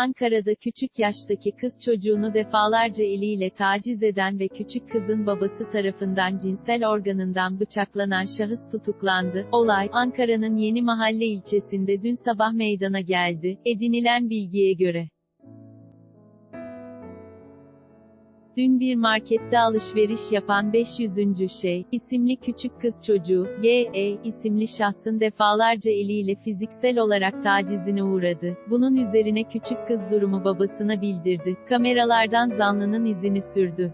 Ankara'da küçük yaştaki kız çocuğunu defalarca eliyle taciz eden ve küçük kızın babası tarafından cinsel organından bıçaklanan şahıs tutuklandı. Olay, Ankara'nın Yeni Mahalle ilçesinde dün sabah meydana geldi. Edinilen bilgiye göre. Dün bir markette alışveriş yapan 500. şey, isimli küçük kız çocuğu, Y.E. isimli şahsın defalarca eliyle fiziksel olarak tacizine uğradı. Bunun üzerine küçük kız durumu babasına bildirdi. Kameralardan zanlının izini sürdü.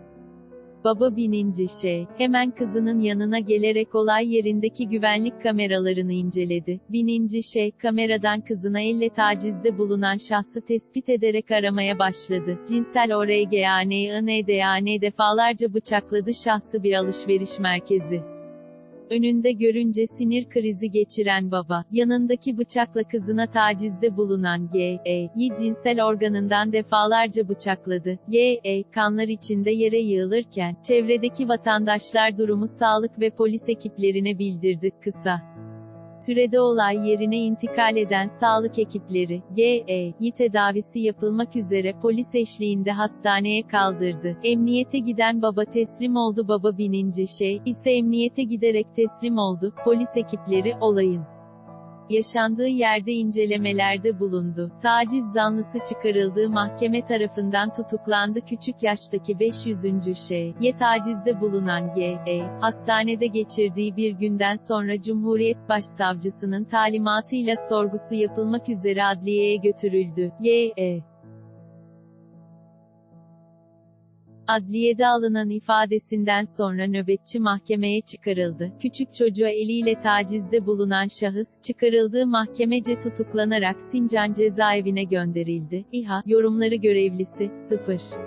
Baba bininci şey, hemen kızının yanına gelerek olay yerindeki güvenlik kameralarını inceledi. Bininci şey, kameradan kızına elle tacizde bulunan şahsı tespit ederek aramaya başladı. Cinsel ORGANINDAN defalarca bıçakladı şahsı bir alışveriş merkezi. Önünde görünce sinir krizi geçiren baba, yanındaki bıçakla kızına tacizde bulunan G.E.'yi cinsel organından defalarca bıçakladı. G.E. kanlar içinde yere yığılırken, çevredeki vatandaşlar durumu sağlık ve polis ekiplerine bildirdi. Kısa sürede olay yerine intikal eden sağlık ekipleri, G.E.'yi tedavisi yapılmak üzere polis eşliğinde hastaneye kaldırdı. Emniyete giden baba teslim oldu baba bininci şey, ise emniyete giderek teslim oldu. Polis ekipleri, olayın yaşandığı yerde incelemelerde bulundu. Taciz zanlısı çıkarıldığı mahkeme tarafından tutuklandı küçük yaştaki 500. şey. Ye tacizde bulunan G.E. hastanede geçirdiği bir günden sonra Cumhuriyet Başsavcısının talimatıyla sorgusu yapılmak üzere adliyeye götürüldü. G.E. Adliyede alınan ifadesinden sonra nöbetçi mahkemeye çıkarıldı. Küçük çocuğa eliyle tacizde bulunan şahıs, çıkarıldığı mahkemece tutuklanarak Sincan cezaevine gönderildi. İHA, yorumları görevlisi, 0.